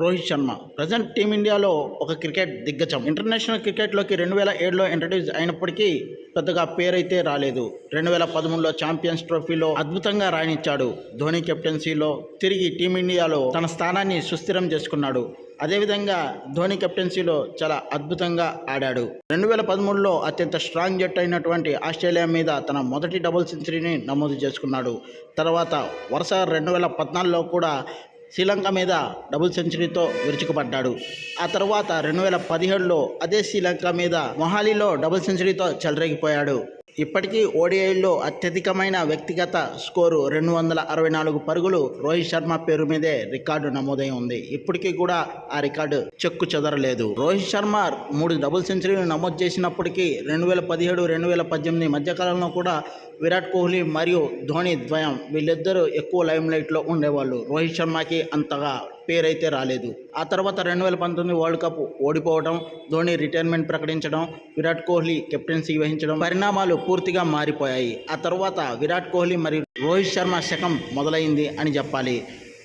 Rohit Sharma. Present టీమిండియాలో ఒక cricket దిగ్గజం. International క్రికెట్లోకి రెండు వేల ఏడులో ఇంట్రడ్యూస్ అయినప్పటికీ పెద్దగా పేరైతే రాలేదు. రెండు వేల పదమూడులో ఛాంపియన్స్ ట్రోఫీలో అద్భుతంగా రాణించాడు. ధోని కెప్టెన్సీలో తిరిగి టీమిండియాలో తన స్థానాన్ని సుస్థిరం చేసుకున్నాడు. అదేవిధంగా ధోని కెప్టెన్సీలో చాలా అద్భుతంగా ఆడాడు. రెండు వేల పదమూడులో అత్యంత స్ట్రాంగ్ జట్టు అయినటువంటి ఆస్ట్రేలియా మీద తన మొదటి డబుల్ సెంచరీని నమోదు చేసుకున్నాడు. తర్వాత వరుస రెండు వేల పద్నాలుగులో కూడా శ్రీలంక మీద డబుల్ సెంచరీతో విరుచుకుపడ్డాడు. ఆ తర్వాత రెండు వేల పదిహేడులో అదే శ్రీలంక మీద మొహాలీలో డబుల్ సెంచరీతో చెలరేగిపోయాడు. ఇప్పటికీ ఓడిఐలో అత్యధికమైన వ్యక్తిగత స్కోరు రెండు వందల అరవై నాలుగు పరుగులు. రోహిత్ శర్మ పేరు మీదే రికార్డు నమోదై ఉంది. ఇప్పటికీ కూడా ఆ రికార్డు చెక్కు చెదరలేదు. రోహిత్ శర్మ మూడు డబుల్ సెంచరీలు నమోదు చేసినప్పటికీ రెండు వేల పదిహేడు రెండు వేల పద్దెనిమిది మధ్యకాలంలో కూడా విరాట్ కోహ్లీ మరియు ధోని ద్వయం వీళ్ళిద్దరూ ఎక్కువ లైమ్ లైట్లో ఉండేవాళ్ళు. రోహిత్ శర్మకి అంతగా పేరైతే రాలేదు. ఆ తర్వాత రెండు వేల పంతొమ్మిది వరల్డ్ కప్ ఓడిపోవడం ధోని రిటైర్మెంట్ ప్రకటించడం విరాట్ కోహ్లీ కెప్టెన్సీ వహించడం పరిణామాలు పూర్తిగా మారిపోయాయి. ఆ తర్వాత విరాట్ కోహ్లీ మరియు రోహిత్ శర్మ శకం మొదలైంది అని చెప్పాలి.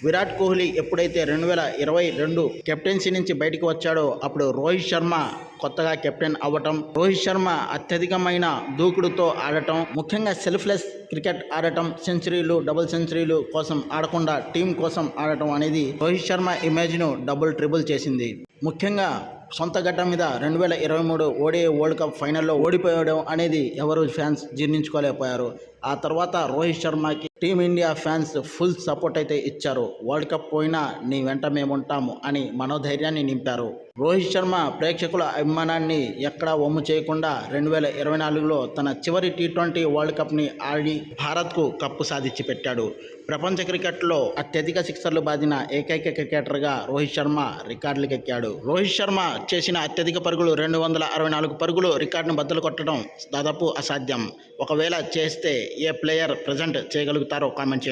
విరాట్ కోహ్లీ ఎప్పుడైతే రెండు వేల ఇరవై రెండు కెప్టెన్సీ నుంచి బయటకు వచ్చాడో అప్పుడు రోహిత్ శర్మ కొత్తగా కెప్టెన్ అవ్వటం రోహిత్ శర్మ అత్యధికమైన దూకుడుతో ఆడటం ముఖ్యంగా సెల్ఫ్లెస్ క్రికెట్ ఆడటం సెంచరీలు డబుల్ సెంచరీలు కోసం ఆడకుండా టీం కోసం ఆడటం అనేది రోహిత్ శర్మ ఇమేజ్ను డబుల్ ట్రిబుల్ చేసింది. ముఖ్యంగా సొంత గడ్డ మీద రెండు వేల ఇరవై మూడు ఓడిఐ వరల్డ్ కప్ ఫైనల్లో ఓడిపోయడం అనేది ఎవరు ఫ్యాన్స్ జీర్ణించుకోలేకపోయారు. ఆ తర్వాత Rohit శర్మకి Team India fans full support అయితే ఇచ్చారు. వరల్డ్ కప్ పోయినా నీ వెంట మేముంటాము అని మనోధైర్యాన్ని నింపారు. రోహిత్ శర్మ ప్రేక్షకుల అభిమానాన్ని ఎక్కడా ఒమ్ము చేయకుండా రెండు వేల ఇరవై నాలుగులో తన చివరి టీ ట్వంటీ వరల్డ్ కప్ని ఆడి భారత్కు కప్పు సాధించి పెట్టాడు ప్రపంచ క్రికెట్లో అత్యధిక సిక్సర్లు బాదిన ఏకైక క్రికెటర్గా రోహిత్ శర్మ రికార్డులకెక్కాడు. రోహిత్ శర్మ చేసిన అత్యధిక పరుగులు రెండు వందల అరవై నాలుగు పరుగులు రికార్డును బద్దలు కొట్టడం దాదాపు అసాధ్యం. ఒకవేళ చేస్తే ఏ ప్లేయర్ ప్రజెంట్ చేయగలుగుతారో taruhkan macam